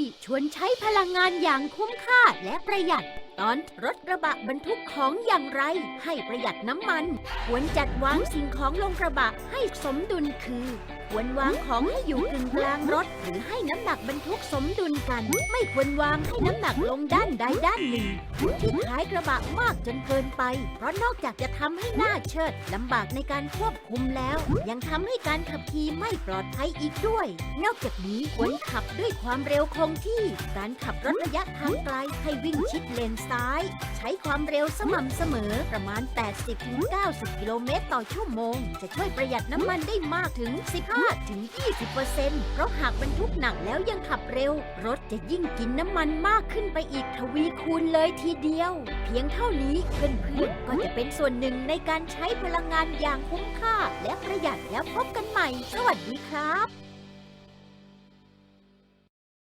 จิชวนใช้พลังงานอย่างคุ้มค่าและประหยัด ตอนรถกระบะบรรทุกของอย่างไร ให้ประหยัดน้ำมัน ควรจัดวางสิ่งของลงกระบะให้สมดุลคือ ควรวางของให้อยู่กึ่งกลางรถ หรือให้น้ำหนักบรรทุกสมดุลกัน ไม่ควรวางให้น้ำหนักลงด้านใดด้านหนึ่งที่ท้ายกระบะมากจนเกินไป เพราะนอกจากจะทำให้หน้าเชิดลำบากในการควบคุมแล้ว ยังทำให้การขับขี่ไม่ปลอดภัยอีกด้วย นอกจากนี้ควรขับด้วยความเร็วคงที่ การขับรถระยะทางไกลให้วิ่งชิดเลนซ้าย ใช้ความเร็วสม่ำเสมอประมาณ 80-90 กิโลเมตรต่อชั่วโมง จะช่วยประหยัดน้ำมันได้มากถึง 15 15-20%เพราะหากบรรทุกหนักแล้วยังขับเร็ว รถจะยิ่งกินน้ำมันมากขึ้นไปอีกทวีคูณเลยทีเดียว เพียงเท่านี้เพื่อนๆก็จะเป็นส่วนหนึ่งในการใช้พลังงานอย่างคุ้มค่า และประหยัดแล้วพบกันใหม่ สวัสดีครับ